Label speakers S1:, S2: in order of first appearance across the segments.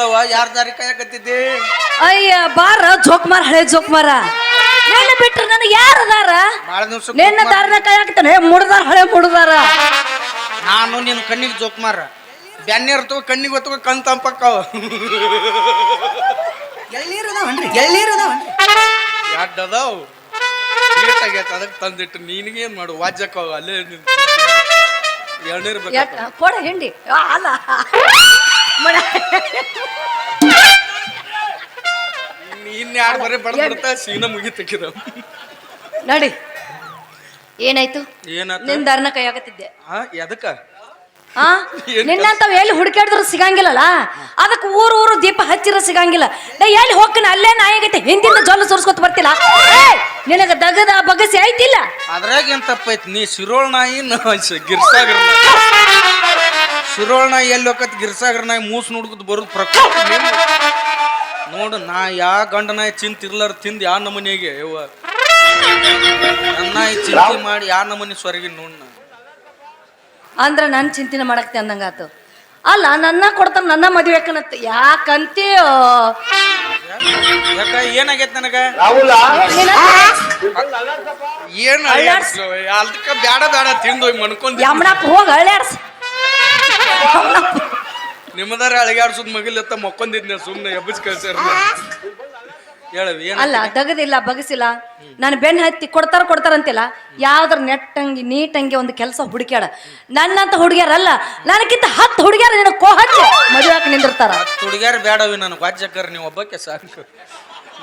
S1: ಅಲ್ಲವ ಯಾರ ದಾರಿ ಕಾಯಕತ್ತಿದ್ದಿ?
S2: ಅಯ್ಯ ಬಾರ ಜೋಕ್ಮಾರ ಹಳೆ ಜೋಕ್ಮಾರ ನನ್ನ ಬಿಟ್ರೆ ನನಗೆ ಯಾರು ಅದಾರ
S1: ಬಾಳ ದಿವ್ಸ
S2: ನಿನ್ನ ದಾರಿನ ಕಾಯಕತ್ತಾನೆ ಮುಡ್ದಾರ ಹಳೆ ಮುಡ್ದಾರ
S1: ನಾನು ನಿನ್ನ ಕಣ್ಣಿಗೆ ಜೋಕ್ಮಾರ ಬ್ಯಾನ್ನೆ ತಗೋ ಕಣ್ಣಿಗೆ ಹೊತ್ತವ ಕಣ್ ತಂಪಕ್ಕವ.
S3: ಎಳ್ಳೀರದವನ್ರಿ ಎಳ್ಳೀರದವನ್ರಿ
S1: ಎರಡು ಅದಾವ ಲೇಟ್ ಆಗೈತೆ ಅದಕ್ಕೆ ತಂದಿಟ್ಟು ನಿನಗೇನ್ ಮಾಡು? ವಾಜ್ಯಕ್ಕ ಅಲ್ಲೇ ಎಳ್ನೀರ್
S2: ಎಟ್-
S1: ಬೇಕಾ
S2: ಕೊಡ ಹಿಂಡಿ. ಆ, ಅಲ್ಲ. ಮಡ.
S1: ಇನ್ ಯಾರು ಬರೀ ಬಡ್ಬಿಡ್ತಾ ಸೀನ ಮುಗಿತಕ್ಕಿದ
S2: ನಡಿ. ಏನಾಯ್ತು?
S1: ಏನಾತ
S2: ನಿನ್ ದರ್ನ ಕೈ ಆಗತ್ತಿದ್ದೆ
S1: ಹಾ ಎದಕ್ಕ?
S2: ಆ?
S1: ನಿನ್ನಂತ
S2: ನಿನ್ನಂತವ್ ಎಲ್ಲಿ ಹುಡುಕಾಡಿದ್ರು ಸಿಗಂಗಿಲ್ಲಲ್ಲ? ಅದಕ್ಕೆ ಊರು ಊರು ದೀಪ ಹಚ್ಚಿರ ಸಿಗಂಗಿಲ್ಲ. ನಾ ಎಲ್ಲಿ ಹೋಗ್ತೀನಿ ಅಲ್ಲೇ ನಾಯಿಗೈತೆ ಹಿಂದಿಂದ ಜೊಲ್ಲು ಸುರ್ಸ್ಕೊತ್ ಬರ್ತಿಲ್ಲ ನಿನಗ ದಗದ ಬಗಸಿ ಐತಿಲ್ಲ
S1: ಅದ್ರಾಗ ಏನ್ ತಪ್ಪೈತಿ ನೀ ಸಿರೋಳ್ ನಾಯಿ ಗಿರ್ಸಾಗ್ರ ಸಿರೋಳ್ ನಾಯಿ ಎಲ್ಲಿ ಹೋಗತ್ ಗಿರ್ಸಾಗರ್ ನಾಯಿ ಮೂಸ್ ನೋಡ್ಕೊತ ಬರುದು ಪ್ರಕೃತಿ ನೋಡು ನಾ ಯಾ ಗಂಡ ನಾಯಿ ಚಿಂತಿರ್ಲಾರ ತಿಂದು ಯಾ ನಮನಿಗೆ ಯವ್ವ. ನನ್ನ ನಾಯಿ ಚಿಂತೆ ಮಾಡಿ ಯಾ ನಮನಿ ಸ್ವರ್ಗಿ ನೋಡ್ ನಾ.
S2: ಅಂದ್ರ ನನ್ನ ಚಿಂತನೆ ಮಾಡಕ್ತಿ ಅಂದಂಗಾತು. ಅಲ್ಲ ನನ್ನ ಕೊಡ್ತಾನೆ ನನ್ನ ಮದುವೆ ಯಾಕನತ್ತ ಯಾಕಂತೀಯೋ
S1: ಯಾಕ ಏನಾಗೈತ್ ನನಗ?
S2: ರಾಹುಲ?
S1: ಏನ್
S2: ಅಳ್ಳಾಡ್ಸ್-
S1: ಅದಕ್ಕ ಬೇಡ ಬ್ಯಾಡ ತಿಂದು ಹೋಗಿ ಮನ್ಕೊಂಡ್
S2: ಯಮನಪ್ಪ ಹೋಗಿ ಅಳ್ಯಾಡ್ಸ್
S1: ನಿಮ್ಮದಾರ ಅಳಗಾಡ್ಸೋದ್ ಮಗಿಲತ್ತ ಮಕ್ಕೊಂದಿದ್ನ ಸುಮ್ನೆ ಎಬ್ಬಿಸ್ ಕಳ್ಸ್ಯಾರ
S2: ಅಲ್ಲ ತೆಗದಿಲ್ಲ ಬಗಸಿಲ್ಲ. ನಾನು ಬೆನ್ ಹತ್ತಿ ಕೊಡ್ತಾರ ಕೊಡ್ತಾರ ಅಂತಿಲ್ಲ ಯಾವ್ದ್ರ ನೆಟ್ಟಂಗಿ ನೀಟಂಗಿ ಒಂದು ಕೆಲಸ ಹುಡುಕ್ಯಾಡ ನನ್ನಂತ ಹುಡುಗ್ಯಾರಲ್ಲ ನನಗಿಂತ ಹತ್ತು ಹುಡುಗ್ಯಾರ ನಿನ್ನ ಕೋ ಹಚ್ಚಿ ಮದುವೆ ಹಾಕಿ ನಿಂದಿರ್ತಾರ.
S1: ಹುಡುಗಿಯರ್ ಬೇಡವಿ ನನಗೆ ವಾಜ್ಯಕರ್ ನೀವು ಒಬ್ಬಕ್ಕೆ ಸಾಕು.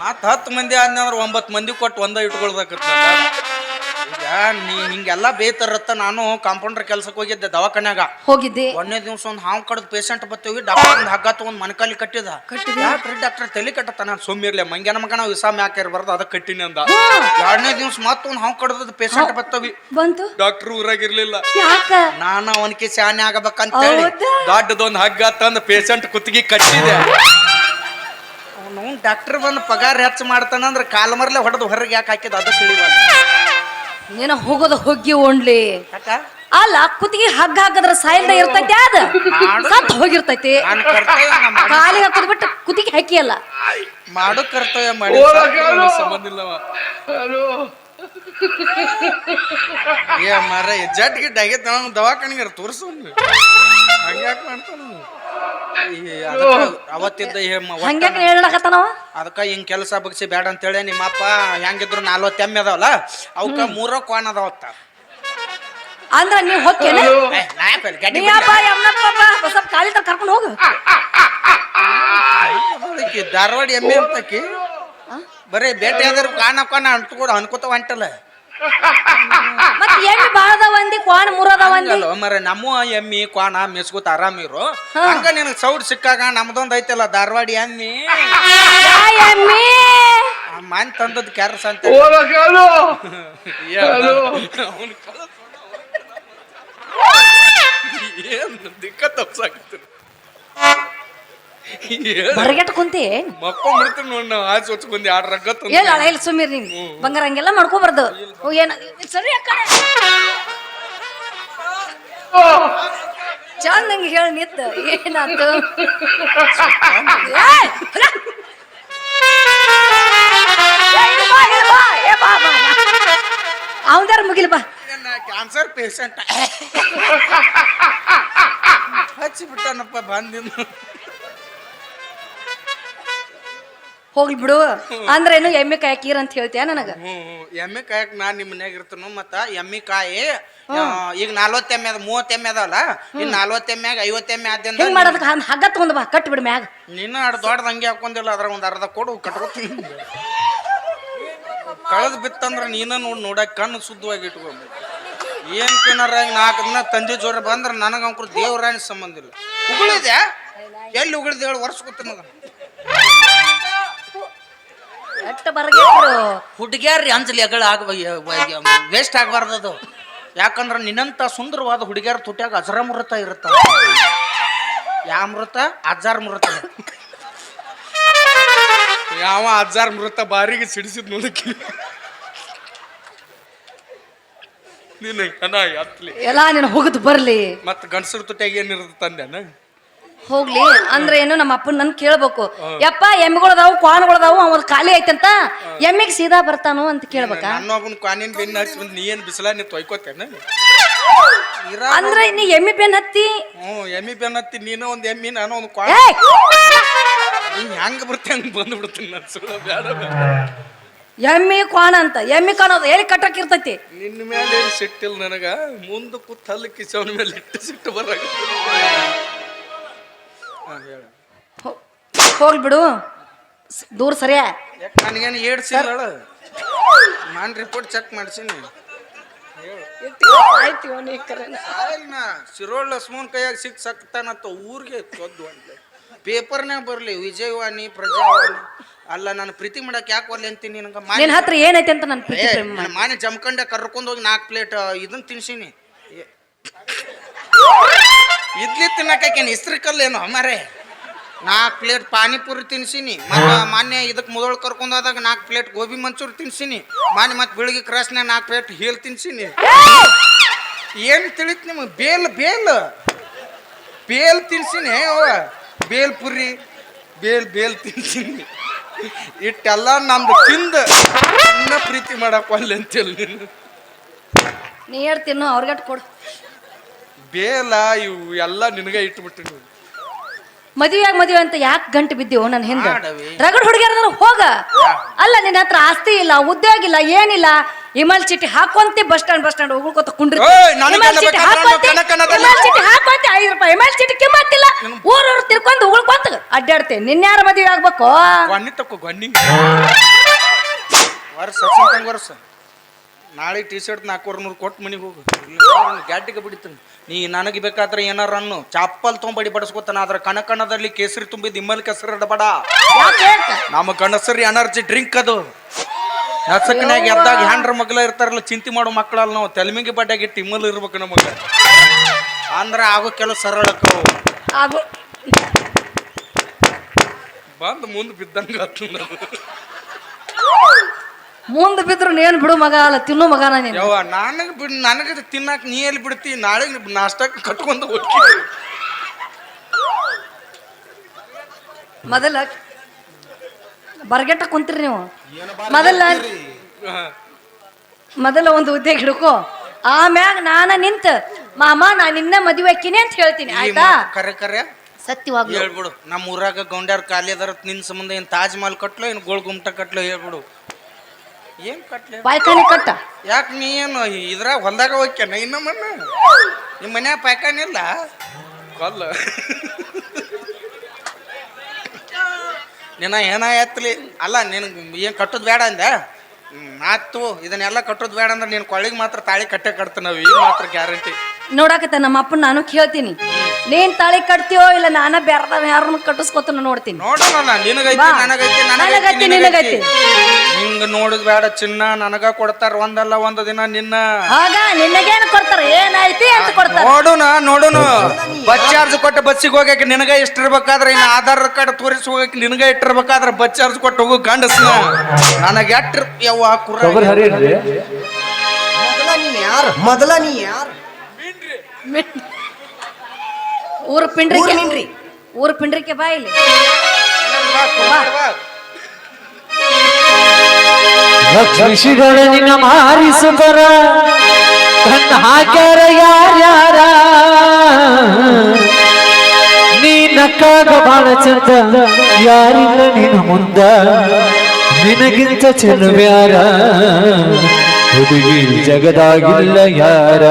S1: ಮತ್ತ ಹತ್ತು ಮಂದಿ ಆದ್ರೆ ಒಂಬತ್ತು ಮಂದಿ ಕೊಟ್ಟು ಒಂದ ಇಟ್ಕೊಳ್ಬೇಕತ್ತ. ಈಗ ನೀ ಹಿಂಗೆಲ್ಲ ಬೇತಾರತ್ತ ನಾನು ಕಾಂಪೌಂಡರ್ ಕೆಲ್ಸಕ್ಕೆ ಹೋಗಿದ್ದೆ ದವಾಖಾನ್ಯಾಗ.
S2: ಹೋಗಿದ್ದೆ?
S1: ಒಂದನೇ ದಿವ್ಸ ಒಂದು ಹಾವು ಕಡ್ದು ಪೇಷಂಟ್ ಬತ್ತೇವಿ ಡಾಕ್ಟರ್ ಒಂದು ಹಗ್ಗ ತಗೊಂಡ್ ಮನಕಾಲಿ ಕಟ್ಟಿದ. ಡಾಕ್ಟರ್ ಡಾಕ್ಟರ್ ತಲೆ ಕಟ್ಟತ್ತ? ನಾನು ಸುಮ್ಮಿರ್ಲೆ ಮಂಗ್ಯಾನ ಮಗನ ವಿಸಾ ಮ್ಯಾಕ್ ಇರ್ಬಾರ್ದು ಅದಕ್ಕೆ ಕಟ್ಟಿನಿ ಅಂದ. ಎರಡನೇ ದಿವ್ಸ ಮತ್ತೊಂದು ಹಾವು ಕಡ್ದದ ಪೇಷಂಟ್ ಬತ್ತವಿ.
S2: ಬಂತು?
S1: ಡಾಕ್ಟರ್ ಊರಾಗಿರ್ಲಿಲ್ಲ ನಾನು ಅವನಿಗೆ ಶಾನೆ ಆಗಬೇಕಂತ ಹೇಳಿ? ದೊಡ್ಡದೊಂದು ಹಗ್ಗ ತಂದು ಪೇಷಂಟ್ ಕುತ್ತಿಗೆ ಕಟ್ಟಿದೆ. ಅವನು ಡಾಕ್ಟರ್ ಬಂದು ಪಗಾರ ಹೆಚ್ಚು ಮಾಡ್ತಾನಂದ್ರೆ ಕಾಲ ಮರ್ಲೆ ಹೊಡೆದು ಹೊರಗೆ ಯಾಕೆ ಹಾಕಿದ ಅದು ತಿಳಿವಲ್ಲ
S2: ನೀನ ಹೋಗೋದ ಹೋಗಿ ಓಣ್ಲಿ.
S1: ಯಾಕ?
S2: ಅಲ್ಲ ಕುತ್ತಿಗೆ ಹಗ್ಗ ಹಾಕದ್ರ ಸಾಯಿಲ್ದ ಇರ್ತೈತಿ ಅದ. ಸತ್ ಹೋಗಿರ್ತೈತಿ.
S1: ನಾನು ಕರ್ತವ್ಯ ನಾ ಮಾಡು-
S2: ಕಾಲಿಗೆ ಹಾಕೋದ್ ಬಿಟ್ಟು ಕುತ್ತಿಗೆ ಹಾಕಿಯಲ್ಲ.
S1: ಮಾಡು ಕರ್ತವ್ಯ ಮಾಡಿ. ಸಂಬಂಧ ಇಲ್ಲವ. ಏ ಮರ ಜಟ್ ಗಿಟ್ ಆಗೈತೆ ನಾನು ದವಾಖಾನಿಗೆ ತೋರಿಸು ಹಂಗ್ಯಾಕೆ ಮಾಡ್ತಾನ ಅವತ್ತಿದ್ದ
S2: ಹಂಗ್ಯಾಕ ಹೇಳಕತ್ತಾನವ
S1: ಅದಕ್ಕ ಹಿಂಗೆ ಕೆಲಸ ಬಗ್ಸಿ ಬೇಡ ಅಂತೇಳಿ ನಿಮ್ಮ ಅಪ್ಪ ಹೆಂಗಿದ್ರು ನಾಲ್ವತ್ತು ಎಮ್ಮೆ ಅದಾವಲ್ಲ ಅವಕ್ಕ ಮೂರ ಕ್ವಾನ್ ಅದಾವತ್ತ
S2: ಅಂದ್ರ ನೀವ್ ಹೊಕ್ಕೇನ
S1: ಏ, ನಾ ಯಾಕ್ ಹೋಗ್ಲಿ? ಗಡ್ಡಿ
S2: ನೀ ಅಪ್ಪ ಯಮ್ಮನಪ್ಪ ಬಾ, ಸ್ವಲ್ಪ ಕಾಲಿ ತರ ಕರ್ಕೊಂಡು ಹೋಗು.
S1: ಬಿಡಿ. ಧಾರವಾಡ ಎಮ್ಮೆ ಅಂತಕಿ ಬರೀ ಬೇಟೆ ಆದ್ರೆ ಕಾಣ ಕಾಣ ಅಂಟ್ಕೊಡ ಅನ್ಕೋತ ಹೊಂಟಲ್ಲ.
S2: ಮತ್ ಎಮ್ಮಿ ಅದಾವ ಅಂದಿ ಕ್ವಾಣ ಅದಾವ ಅಂದಿ?
S1: ಹಂಗಲ್ಲ ಮರ ನಮ್ಮ ಎಮ್ಮಿ ಕ್ವಾಣ ಮೆಸ್ಕೋತ ಆರಾಮಿರು ಹಂಗ ನಿನಗ್ ಸೌಡ್ ಸಿಕ್ಕಾಗ ನಮ್ದೊಂದ್ ಐತಲ್ಲ ಧಾರವಾಡಿ ಎಮ್ಮಿ?
S2: ಯಾ ಎಮ್ಮಿ?
S1: ಮನ್ ತಂದದ್ ಕ್ಯಾರಸ್ ಅಂತ ಏನ್ ದಿಕ್ಕ ತಪ್ಸಾಕತ್ತೀನಿ
S2: ಹೊರಗೆಟ್ ಕುಂತಿ.
S1: ಮಕ್ಕೊಂಡ್ಬಿಡ್ತೀನಿ ನೋಡಿ ನಾವು ಆಚೆ ರಗ್ಗ ತಂದು
S2: ಎಲ್ಲ ಹೇಳಿ ಸುಮೀರ್ ನೀನ್? ಬಂಗಾರ ಹಂಗೆಲ್ಲ ಮಾಡ್ಕೋಬಾರ್ದು ಓ, ಏನ ಸರಿ ಆ ಕಡೆ. ಚಂದಂಗೆ ಹೇಳಿ ನಿತ್ತ ಏನಾತು? ಇಲ್ಲಿ ಇಲ್ಲಿ. ಅವಂದಾರ ಮುಗಿಲ್ ಬಾ.
S1: ಕ್ಯಾನ್ಸರ್ ಪೇಷಂಟ್ ಹಚ್ಚಿ ಬಿಟ್ಟನಪ್ಪ
S2: ಹೋಗ್ಲಿ ಬಿಡು. ಅಂದ್ರೇನು ಎಮ್ಮೆ ಕಾಯಿ ಕೀರ್ ಅಂತ ಹೇಳ್ತೀಯ ನನಗ?
S1: ಎಮ್ಮೆ ಕಾಯಕ್ ನಾ ನಿಮ್ಮ ಮನ್ಯಾಗ ಇರ್ತನು ಮತ್ತ ಎಮ್ಮಿ ಕಾಯಿ ಈಗ ನಲ್ವತ್ತು ಎಮ್ಮೆ ಅದ ಮೂವತ್ತು ಎಮ್ಮೆ ಅದಾವಲ್ಲ ಈಗ ನಲ್ವತ್ತು ಎಮ್ಮೆ ಐವತ್ತು ಎಮ್ಮೆ ಆದ್ಯಂತ
S2: ಹೆಂಗ್ ಮಾಡೋದಕ್ಕೆ ಹಗ್ಗ ತಗೊಂಡ್ ಬಾ ಕಟ್ ಬಿಡು ಮ್ಯಾಗ.
S1: ನಿನ್ನ ಅಡ್ ದೊಡ್ಡದ ಹಂಗೆ ಹಾಕೊಂಡಿಲ್ಲ ಅದ್ರ ಒಂದು ಅರ್ಧ ಕೊಡು ಕಟ್ಕೊತೀನಿ ಕಳೆದ್ ಬಿತ್ತಂದ್ರ ನೀನ ನೋಡ್ ನೋಡಕ್ ಕಣ್ಣು ಶುದ್ಧವಾಗಿ ಇಟ್ಕೊಬೇಕು. ಏನ್ ತಿನ್ನಾರ ನಾಲ್ಕು ದಿನ ತಂದೆ ಜೋರ ಬಂದ್ರ ನನಗ ಅಂಕರು ದೇವರಾಣಿ ಸಂಬಂಧ ಇಲ್ಲ. ಉಗುಳಿದ್ಯಾ? ಎಲ್ಲಿ ಉಗುಳಿದ ಹೇಳಿ ವರ್ಷ ಗೊತ್ತಿನ
S2: ಎಟ್ಟ ಬರಗೆ ಬಿಡು
S1: ಹುಡುಗಿಯರ್ ಅಂಜಲಿ ಅಗಳ ಆಗ ವೇಸ್ಟ್ ಆಗಬಾರ್ದು ಅದು. ಯಾಕಂದ್ರೆ ನಿನ್ನಂತ ಸುಂದರವಾದ ಹುಡುಗಿಯರ ತುಟ್ಯಾಗ ಅಜರ ಮೃತ ಇರುತ್ತ. ಯಾವ ಮೃತ ಅಜಾರ್ ಮೃತ ಯಾವ ಅಜಾರ್ ಮೃತ ಬಾರಿಗೆ ಸಿಡಿಸಿದ್ ನೋಡಕ್ಕೆ. ನೀನು
S2: ಎಲ್ಲ ನೀನು ಹೋಗುದು ಬರ್ಲಿ.
S1: ಮತ್ತೆ ಗಂಡಸರ ತುಟ್ಯಾಗ ಏನಿರುತ್ತೆ ತಂದೆನ
S2: ಹೋಗ್ಲಿ ಅಂದ್ರೆ ಏನು ನಮ್ಮ ಅಪ್ಪನ ನನ್ ಕೇಳ್ಬೇಕು. ಯಪ್ಪ ಎಮ್ಮೆಗಳದಾವು ಕ್ವಾನ್ಗಳದಾವು ಅವನ್ ಖಾಲಿ ಐತಂತ ಎಮ್ಮಿಗ್ ಸೀದಾ ಬರ್ತಾನು ಅಂತ ಕೇಳ್ಬೇಕ?
S1: ನನ್ನ ಒಬ್ಬನ ಕ್ವಾನಿನ ಬೆನ್ನ ಹಚ್ಚಿ ಬಂದು ನೀ ಏನು ಬಿಸಿಲ ನೀ ತೊಯ್ಕೋತೇನ?
S2: ಅಂದ್ರೆ ನೀ ಎಮ್ಮಿ ಬೆನ್ ಹತ್ತಿ?
S1: ಹ್ಞೂ ಎಮ್ಮಿ ಬೆನ್ ಹತ್ತಿ ನೀನು ಒಂದು ಎಮ್ಮಿ ನಾನು ಒಂದು ಕ್ವಾನ್.
S2: ಏಯ್!
S1: ಹೆಂಗ್ ಬರ್ತಿ ಹಂಗೆ ಬಂದ್ಬಿಡ್ತೀನಿ ನಾನು. ಸುಳ್ಳು ಬೇಡ ಬೇಡ.
S2: ಎಮ್ಮಿ ಕ್ವಾನ ಅಂತ. ಎಮ್ಮಿ ಕಾಣೋದು ಎಲ್ಲಿ ಕಟ್ಟಕ್ ಇರ್ತೈತಿ?
S1: ನಿನ್ನ ಮೇಲೆ ಏನು ಸಿಟ್ಟಿಲ್ಲ ನನಗ? ಮುಂದೆ ಕೂತ್ ಹಲ್ಲು ಕಿಸವನ ಮೇಲೆ ಇಟ್ಟು ಸಿಟ್ಟು
S2: ಹೋ- ಹೋಗ್ಲಿ ಬಿಡು. ಸ್- ದೂರ ಸರಿಯಾ
S1: ಯಾಕೆ ನನಗೇನು ಏಡ್ಸಿಲ್ಲ ನಾನು ರಿಪೋರ್ಟ್ ಚೆಕ್ ಮಾಡ್ಸೀನಿ. ನಾ ಸಿರೋಳ್ ಲಕ್ಷ್ಮಣ್ ಕೈಯಾಗ ಸಿಕ್ ಸಕ್ತಾನಂತ ಊರಿಗೆ ತೊದ್ದು ಅಂತ. ಪೇಪರ್ನಾಗ ಬರಲಿ ವಿಜಯವಾಣಿ ಪ್ರಜಾವಾಣಿ. ಅಲ್ಲ ನಾನು ಪ್ರೀತಿ ಮಾಡಕ್ ಯಾಕೆ ಒಲ್ಲೆ ಅಂತೀನಿ ನಿನಗೆ?
S2: ನಿನ್ ಹತ್ರ ಏನೈತೆ ಅಂತ ನನ್ ಪ್ರೀತಿ ಪ್ರೇಮ ಮಾಡಿ.
S1: ಮಾನೆ ಜಮ್ಕಂಡ ಕರ್ಕೊಂಡು ಹೋಗಿ ನಾಲ್ಕು ಪ್ಲೇಟ್ ಇದನ್ನ ತಿನ್ಸೀನಿ. ಇಡ್ಲಿ ತಿನ್ನಕೇನು ಕಲ್ಲು ಕಲ್ಲೇನು ಅಮಾರೆ ನಾಲ್ಕು ಪ್ಲೇಟ್ ಪಾನಿಪುರಿ ತಿನ್ಸೀನಿ. ಮತ್ತೆ ಮಾನ್ಯ ಇದಕ್ಕೆ ಮೊದಲು ಕರ್ಕೊಂಡು ಹೋದಾಗ ನಾಲ್ಕು ಪ್ಲೇಟ್ ಗೋಬಿ ಮಂಚೂರಿ ತಿನ್ಸಿನಿ. ಮಾನ್ಯ ಮತ್ತೆ ಬೆಳಿಗ್ಗೆ ಕ್ರಾಸ್ನ ನಾಲ್ಕು ಪ್ಲೇಟ್ ಹೇಲ್ ತಿನ್ಸೀನಿ. ಏನು ತಿಳಿತ್ ನಿಮಗೆ? ಬೇಲ್ ಬೇಲ್. ಬೇಲ್ ತಿನ್ಸೀನಿ. ಅವ ಬೇಲ್ ಪುರಿ ಬೇಲ್ ಬೇಲ್ ತಿನ್ಸೀನಿ. ಇಟ್ಟೆಲ್ಲ ನಮ್ದು ತಿಂದು ಇನ್ನ ಪ್ರೀತಿ ಮಾಡಕ್ಕೆ ಒಲ್ಲೆ ಅಂತೇಳಿ ನೀನು
S2: ನೀ ಹೇಳ್ತೀನೋ ಅವ್ರಿಗಟ್ ಕೊಡು.
S1: ಬೇಲ ಇವು ಎಲ್ಲ ನಿನಗೆ ಇಟ್ಬಿಟ್ಟಿನಿ
S2: ಮದುವೆಯಾಗ ಮದುವೆ ಅಂತ ಯಾಕೆ ಗಂಟು ಬಿದ್ದೀವೋ ನನ್ನ ಹಿಂದೆ?
S1: ಮಾಡವಿ.
S2: ರಗಡ್ ಹುಡುಗಿಯರ ಹೋಗ. ಅಲ್ಲ ನಿನ್ನ ಹತ್ರ ಆಸ್ತಿ ಇಲ್ಲ ಉದ್ಯೋಗ ಇಲ್ಲ ಏನಿಲ್ಲ. ಇಮಲ್ ಚೀಟಿ ಹಾಕೊಂತಿ ಬಸ್ ಸ್ಟ್ಯಾಂಡ್ ಬಸ್ ಸ್ಟ್ಯಾಂಡ್ ಹೋಗ್ಕೊತ ಕುಂಡ್ರಿ.
S1: ಏಯ್, ನನಗೆ
S2: ಚೀಟಿ
S1: ಬೇಕಾದ್ರೆ
S2: ಹಾಕೊಂತಿ
S1: ಕಣದಲ್ಲಿ.
S2: ಇಮಲ್ ಚೀಟಿ ಹಾಕೊಂತಿ ಐದು ರೂಪಾಯಿ. ಇಮಲ್ ಚೀಟಿ ಕಿಮ್ಮತ್ತಿಲ್ಲ. ಊರೂರು ತಿರ್ಕೊಂಡು ಉಗುಳ್ಕೊಂತ ಅಡ್ಡಾಡ್ತೆ. ನಿನ್ಯಾರ ಮದುವೆ ಆಗ್ಬೇಕು?
S1: ಗೊನ್ನಿ ತಕ್ಕ ಗೊನ್ನಿ ವರ್ಷ ವರ್ಷ ನಾಳೆ ಟಿ ಶರ್ಟ್ ನಾಲ್ಕೂವರೆ ನೂರು ಕೊಟ್ಟು ಮನೆಗೆ ಹೋಗು. ಗ್ಯಾಟಿಗೆ ಬಿಡಿತೀನಿ ನೀ ನನಗೆ ಬೇಕಾದ್ರೆ ಏನಾರ ಅನ್ನು. ಚಾಪಲ್ ತೊಂಬಡಿ ಬಡಿಸ್ಕೊತಾನ ಆದ್ರೆ ಕಣ ಕಣದಲ್ಲಿ ಕೇಸರಿ ತುಂಬಿದ ಇಮ್ಮಲ್ ಕೆಸರು ಇಡಬೇಡ. ನಮ್ಮ ಗಣಸರಿ ಎನರ್ಜಿ ಡ್ರಿಂಕ್ ಅದು. ನಸಕನ್ಯಾಗ ಎದ್ದಾಗ ಹ್ಯಾಂಡ್ರ ಮಗ್ಲ ಇರ್ತಾರಲ್ಲ ಚಿಂತೆ ಮಾಡೋ ಮಕ್ಕಳಲ್ಲ ನಾವು. ತೆಲಮಿಗೆ ಬಡ್ಡಾಗಿ ಇಮ್ಮಲ್ ಇರ್ಬೇಕು ನಮಗೆ. ಅಂದ್ರೆ ಆಗೋ ಕೆಲವು ಸರಳಕ್ಕವು
S2: ಆಗು.
S1: ಬಂದು ಮುಂದೆ ಬಿದ್ದಂಗೆ
S2: ಮುಂದೆ ಬಿದ್ರು ನೀನ್ ಬಿಡು ಮಗ ಅಲ್ಲ ತಿನ್ನು ಮಗನ ನೀನು
S1: ಯವ್ವ ನನಗೆ ಬಿಡ್ ನನಗೆ ತಿನ್ನಕ್ಕೆ ನೀ ಎಲ್ಲಿ ಬಿಡ್ತಿ? ನಾಳೆ ನಾಷ್ಟಕ್ಕೆ ಕಟ್ಕೊಂಡು ಹೋಗಿ
S2: ಮೊದಲ ಬರ್ಗೆಟ್ಟ ಕುಂತ್ರಿ ನೀವು. ಮೊದಲ ಮೊದಲ ಒಂದು ಉದ್ಯೋಗ ಹಿಡ್ಕೋ. ಆಮ್ಯಾಗ ನಾನ ನಿಂತ ಮಾಮ ನಾ ನಿನ್ನ ಮದುವೆ ಹಾಕಿನಿ ಅಂತ ಹೇಳ್ತೀನಿ ಆಯ್ತಾ?
S1: ಕರೆ ಕರೆ.
S2: ಸತ್ಯವಾಗಿ
S1: ಹೇಳ್ಬಿಡು ನಮ್ಮ ಊರಾಗ ಗೌಂಡ್ಯಾರ ಖಾಲಿ ಅದಾರ ನಿನ್ನ ಸಂಬಂಧ ಏನು ತಾಜ್ ಮಹಲ್ ಕಟ್ಲೋ ಏನು ಗೋಲ್ ಗುಮ್ಟ ಕಟ್ಲೋ ಹೇಳ್ಬಿಡು. ಏನ್ ಕಟ್ಲಿ?
S2: ಪಾಯ್ಕಾನಿ ಕಟ್ಟ.
S1: ಯಾಕೆ ನೀ ಏನು ಇದ್ರಾಗ ಹೊಲ್ದಾಗ ಹೋಗ್ಯಾನ ಇನ್ನೊಮ್ಮನ್ನ ನಿಮ್ಮ ಮನ್ಯಾಗ ಪಾಯ್ಕಾನಿ ಇಲ್ಲ? ಕೊಲ್ಲ. ನಿನ್ನ ಏನ ಎತ್ತಲಿ ಅಲ್ಲ ನಿನಗೆ ಏನು ಕಟ್ಟೋದು ಬೇಡ ಅಂದೆ? ಹ್ಮ್, ಆತು ಇದನ್ನೆಲ್ಲ ಕಟ್ಟೋದು ಬೇಡ ಅಂದ್ರೆ ನೀನು ಕೊಳ್ಳಿಗೆ ಮಾತ್ರ ತಾಳಿ ಕಟ್ಟೆ ಕಟ್ತ ನಾವು ಈಗ ಮಾತ್ರ ಗ್ಯಾರಂಟಿ.
S2: ನೋಡಾಕತ್ತ ನಮ್ಮ ಅಪ್ಪನ ನಾನು ಕೇಳ್ತೀನಿ. ನೀನ್ ತಾಳಿ ಕಟ್ತೀಯೋ ಇಲ್ಲ ನಾನ ಬೇರೆ ಯಾರನ್ನ ಕಟ್ಟಿಸ್ಕೊತ ನೋಡ್ತೀನಿ.
S1: ನೋಡೋಣ ನಿನಗೈತಿ
S2: ಬಾ.
S1: ನನಗೈತಿ
S2: ನನಗೈತಿ,
S1: ನನಗೈತಿ
S2: ನಿನಗೈತಿ.
S1: ನಿನಗೈತಿ. ಹಿಂಗ ನೋಡಿದ್ ಬೇಡ ಚಿನ್ನ ನನಗ ಕೊಡ್ತಾರ ಒಂದಲ್ಲ ಒಂದು ದಿನ ನಿನ್ನ.
S2: ಹಾಗ ನಿನಗೇನು ಕೊಡ್ತಾರ? ಏನಾಯ್ತಿ ಅಂತ ಕೊಡ್ತಾರ?
S1: ನೋಡುನ ನೋಡುನು ಬಸ್ ಚಾರ್ಜ್ ಕೊಟ್ಟು ಬಸ್ಸಿಗೆ ಹೋಗಕ್ಕೆ ನಿನಗ ಇಷ್ಟಿರ್ಬೇಕಾದ್ರೆ ಇನ್ನು ಆಧಾರ್ ಕಾರ್ಡ್ ತೋರಿಸಿ ಹೋಗಕ್ಕೆ ನಿನಗ ಇಟ್ಟಿರ್ಬೇಕಾದ್ರೆ ಬಸ್ ಚಾರ್ಜ್ ಕೊಟ್ಟು ಹೋಗು ಗಂಡಸ್ನ. ನನಗೆ ಎಟ್ ಯವ್ವ ಕುರ
S3: ಮೊದಲ ನೀ ಯಾರು? ಮೊದಲ ನೀ ಯಾರು?
S2: ಊರ್ ಪಿಂಡ್ರಿಕೆ.
S3: ನಿನ್ರಿ
S2: ಊರ ಪಿಂಡ್ರಿಕೆ ಬಾ ಇಲ್ಲಿ.
S4: ನಿನ್ನ ಮಾರಿಸುತ್ತರ ಕಣ್ಣ ಹಾಕ್ಯಾರ ಯಾರ್ಯಾರ? ನೀ ನಕ್ಕಾಗ ಬಾಳ ಚಂದ ಯಾರಿಲ್ಲ ನಿನ್ನ ಮುಂದ? ನಿನಗಿಂತ ಚೆಲುವ್ಯಾರ? ಹುಡುಗಿ ಜಗದಾಗಿಲ್ಲ ಯಾರ?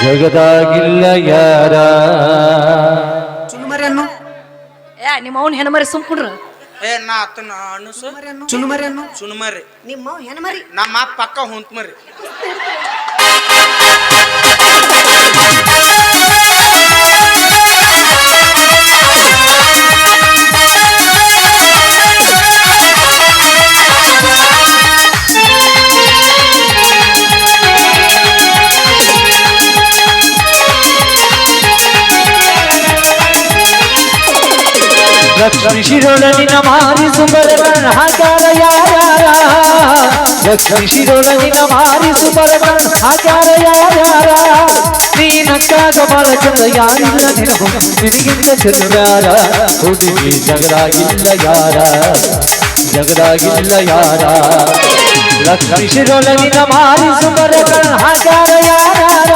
S4: ಜಗದಾಗಿಲ್ಲ ಯಾರ?
S3: ಚುನುಮರಿ
S2: ಏ ನಿಮ್ಮ ಅವನ ಹೆಣ್ಮರಿ ಸುಮ್ಕೊಂಡ್ರು
S1: ಏ ನಾ ಆತನ ಅನುಸ
S3: ಚುನುಮರಿ ಅನ್ನು
S1: ಸುನುಮರಿ
S3: ನಿಮ್ಮ ಹೆಣಮರಿ?
S1: ನಮ್ಮ ಅಪ್ಪ ಪಕ್ಕ ಹೊಂತ
S4: ಶಿರೋಳನಿನ ಮಾರಿ ಸುಬರಗಣ ಹಾಕಾರ ಯಾರ? ಲಕ್ಷ್ಮಿ ಶಿರೋಳನಿನ ಮಾರಿ ಸುಬರಗಣ ಹಾಕಾರ ಯಾರ? ನೀನಕ್ಕಾಗ ಬಾಳ ಚಂದ ಯಾರಿಲ್ಲ ನಿನಗೂ? ನಿನಗಿಂತ ಚಂದ್ರಾರ ಹುಡುಗಿ ಜಗದಾಗಿಲ್ಲ ಯಾರ? ಜಗದಾಗಿಲ್ಲ ಯಾರ? ಲಕ್ಷ್ಮಿ ಶಿರೋಳನಿನ ಮಾರಿ ಸುಬರಗಣ ಹಾಕಾರ ಯಾರ್ಯಾರ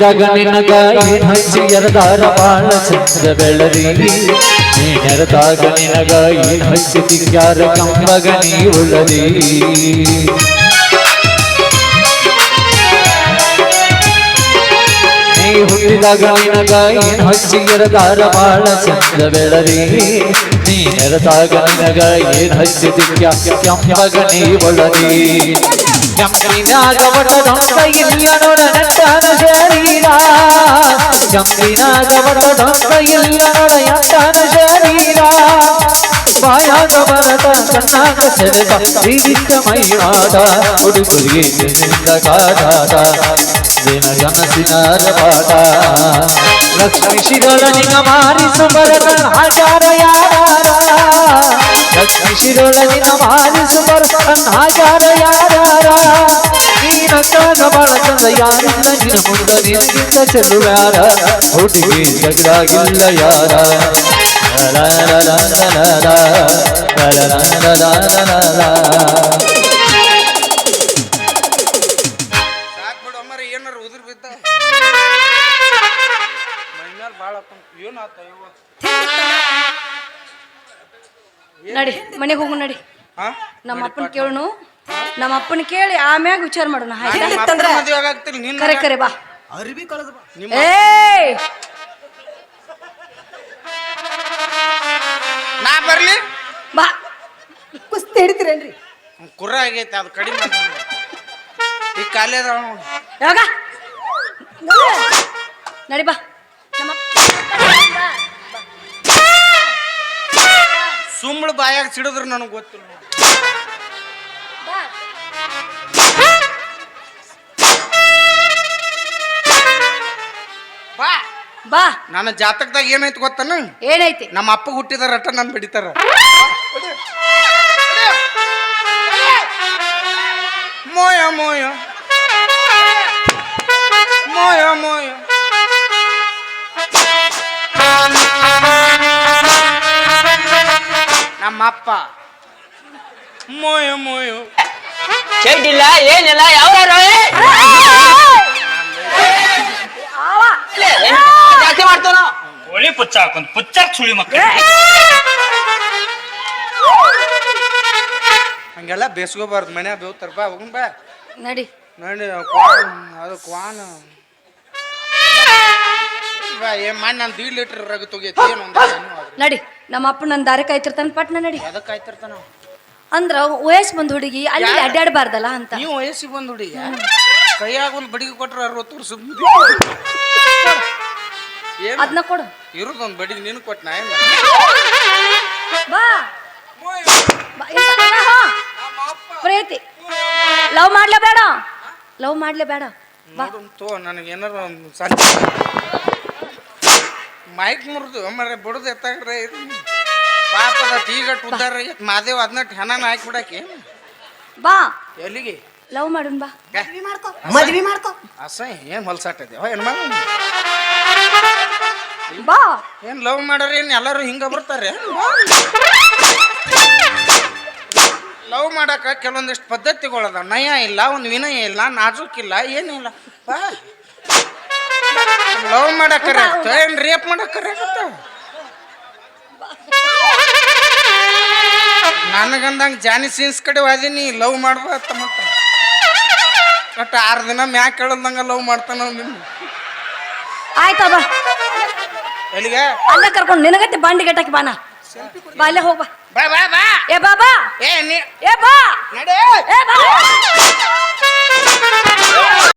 S4: ನಿನಗಾಗಿ ಹಂಚಿಯರದಾರ ಬಾಳ ಚಂದ್ರ ಬೆಳರಿ ನೀನರದಾಗ ನಿನಗಾಗಿ ಹಚ್ಚಿ ತಿಕ್ಕ್ಯಾರ ಕಂಬಗ ನೀವುಳದಿ ಹುಟ್ಟಿದಾಗ ನಿನಗಾಗಿ ಹಚ್ಚಿಯರದಾರ ಬಾಳ ಚಂದ್ರ ಬೆಳರಿ ನೀನರದಾಗ ನಿನಗಾಗಿ ಹಚ್ಚಿ ತಿಕ್ಕ್ಯಾರ ಕಂಬಗ ನೀವುಳದಿ ಜಮ್ರಿನಾಗ ಬಡದೊಂದ ಇಲ್ಲಿಯನು ನಟನ ಶರೀರ. ಜಮ್ರಿನಾಗ ಬಡದೊಂದ ಇಲ್ಲಿಯನು ನಟನ ಶರೀರ. ಬಾಯಾಗ ಬರತ ಕಣ್ಣಾಗ ಸೆಳೆದ ವಿದಿತ್ತ ಮೈಯಾದ ಕಾದಾದ. ದಿನ ಕನಸಿನ ಪಾಠ ಲಕ್ಷ್ಮಿ ಶಿರೋಳ ನಿನ್ನ ಮಾರಿಸು ಬರಗ ಹಾಜಾರ ಯಾರ ಲಕ್ಷ್ಮಿ ಶಿರೋಳ ನಿನ್ನ ಮಾರಿಸು ಬರತನ ಹಾಜಾರ ಯಾರ ನೀನ ಕಾಗ ಬಾಳ ಚಂದ ಯಾರಿಲ್ಲ ನಿನ್ನ ಮುಂದ ನಿನ್ಗಿಂತ ಚೆಲುವಾರ ಹುಡುಗಿ ಜಗದಾಗಿಲ್ಲ ಯಾರ ಲ ಲ ಲ ಲ ಲ ಲ ಲ ಲ ಲ ಲ ಲ
S1: ಏನಾತ
S2: ನಡಿ ಮನೆಗೆ ಹೋಗು ನಡಿ.
S1: ಹಾ
S2: ನಮ್ಮ ಅಪ್ಪನ ಕೇಳು ನಮ್ಮ ಅಪ್ಪನ ಕೇಳಿ ಆಮ್ಯಾಗ ವಿಚಾರ ಮಾಡೋಣ
S1: ಮದ್ವೆ
S2: ಕರೆ ಕರೆ ಬಾ.
S3: ಅರ್ಬಿ ಕಳೆದ ಬಾ.
S1: ನಿಮ್ಮ
S2: ಏಯ್!
S1: ನಾ ಬರ್ಲಿ?
S2: ಬಾ.
S3: ಕುಸ್ತಿ ಹಿಡಿತೀರೇನ್ರಿ?
S1: ಕುರ್ರ ಆಗೈತೆ ಅದು ಕಡಿಮೆ ಈ ಕಾಲೇದ
S2: ಯಾವಾಗ? ನಡಿ ಬಾ.
S1: ಸುಮ್ಮಳು ಬಾಯಾಗ ಸಿಡಿದ್ರು ನನಗೆ ಗೊತ್ತಿಲ್ಲ. ಬಾ.
S2: ಬಾ.
S1: ನನ್ನ ಜಾತಕದಾಗ ಏನೈತಿ ಗೊತ್ತನ?
S2: ಏನೈತಿ?
S1: ನಮ್ಮ ಅಪ್ಪ ಹುಟ್ಟಿದಾರ ರಟ ನನ್ ಬಿಡಿತಾರ. ಮೋಯ ಮೋಯ. ಮೋಯ ಮೋಯ. ನಮ್ಮ ಅಪ್ಪ ಮೋಯ ಮೋಯ
S5: ಚಡ್ಡಿಲ್ಲ ಏನಿಲ್ಲ ಯಾವ ಜಾಸ್ತಿ ಮಾಡ್ತಾವ ನಾವು
S6: ಕೋಳಿ ಪುಚ್ಚ ಹಾಕೊಂಡ್ ಪುಚ್ಚಾಕ್ ಸುಳಿ ಮಕ್ಕಳು.
S1: ಹಂಗೆಲ್ಲ ಬೇಸ್ಕೋಬಾರ್ದು ಮನೆ ಬೇವ್ತಾರ ಬಾ ಹೋಗುನ್ ಬಾ.
S2: ನಡಿ.
S1: ನೋಡಿ ಕ್ವಾನ್ ಅದು ಕ್ವಾನ್. ಬಾ ಏ ಮಾಡಿ ನಾನು ದೀಡ್ ಲೀಟರ್ ರಗ ತೊಗೈತಿ ಏನು
S2: ನಡಿ. ನಮ್ಮ ಅಪ್ಪ ನನ್ನ ದಾರಿ ಕಾಯ್ತಿರ್ತಾನ ಪಟ್ನ ನಡಿ.
S1: ಅದಕ್ಕೆ ಆಯ್ತಿರ್ತಾನ
S2: ಅಂದ್ರ ವಯಸ್ಸು ಬಂದ ಹುಡುಗಿ ಅಲ್ಲಿ? ಅಡ್ಡಾಡಬಾರ್ದಲ್ಲ ಅಂತ.
S1: ನೀವು ವಯಸ್ಸಿಗೆ ಬಂದು ಹುಡುಗಿ? ಕೈಯಾಗ ಒಂದು ಬಡಿಗೆ ಕೊಟ್ರೆ ಅರವತ್ತು ವರ್ಷ ಏನು?
S2: ಅದನ್ನ ಕೊಡು.
S1: ಇರೋದು ಒಂದು ಬಡಿಗೆ ನೀನು ಕೊಟ್ಟು ನಾ ಏನು?
S2: ಬಾ. ಬಾ, ಇಲ್ಲ, ಇಲ್ಲ, ಹಾ. ಪ್ರೀತಿ. ಲವ್ ಮಾಡ್ಲೇ ಬೇಡ. ಲವ್ ಮಾಡ್ಲೇ ಬೇಡ.
S1: ನೋಡು ತೋ ನನಗೆ ಏನಾರ ಒಂದು ಸಂಚ ಮೈಕ್ ಮುರಿದು ಮರ ಬಿಡದು ಎತ್ತಾಗ್ರೆ ಇದು. ಪಾಪದ ಟೀಗಟ್ ಉದ್ದಾರ ಆಗೈತ್. ಮಾದೇವ್ ಅದನ್ನ ಹೆಣನ ಹಾಕ್ಬಿಡಕ್ಕೆ.
S2: ಬಾ.
S1: ಎಲ್ಲಿಗೆ?
S2: ಲವ್ ಮಾಡುನ್ ಬಾ.
S3: ಮದ್ವಿ ಮಾಡ್ಕೊ
S1: ಅಸಹ್ಯ. ಏನು ಹೊಲ್ಸಾಟದೆ ಏನು ಮಾಡ
S2: ಬಾ.
S1: ಏನು ಲವ್ ಮಾಡೋರು ಏನು ಎಲ್ಲರೂ ಹಿಂಗ ಬರ್ತಾರೆ? ಲವ್ ಮಾಡಕ ಕೆಲವೊಂದಿಷ್ಟು ಪದ್ಧತಿಗಳದ ನಯ ಇಲ್ಲ ಒಂದು ವಿನಯ ಇಲ್ಲ ನಾಜೂಕಿಲ್ಲ ಏನಿಲ್ಲ. ಬಾ. ಲವ್ ಮಾಡಕ್ಕರ ಏನ್ ರೇಪ್ ಮಾಡಕ್ಕರೆ ನನಗಂದಂಗೆ ಜಾನಿ ಸೀನ್ಸ್ ಕಡೆ ವಾದಿನಿ ಲವ್ ಮಾಡ್ಬತ್ತ ಮತ್ತೆ. ಒಟ್ಟು ಆರು ದಿನ ಮ್ಯಾಕ್ ಕೇಳದಂಗ ಲವ್ ಮಾಡ್ತಾನ ನಿಮ್
S2: ಆಯ್ತಾ ಬಾ
S1: ಎಲ್ಲಿಗೆ?
S2: ಅಲ್ಲೇ ಕರ್ಕೊಂಡು ನಿನಗತ್ತೆ ಬಾಂಡಿ ಗಟ್ಟಕ್ಕೆ ಬಾನ? ಬಾ ಅಲ್ಲೇ ಹೋಗ್ಬಾ. ಬಾ
S1: ಬಾ ಬಾ. ಬಾ
S2: ಏ ಬಾಬಾ
S1: ಏ ನೀ
S2: ಏ ಬಾ.
S1: ನಡೆ.
S2: ಏ ಬಾ.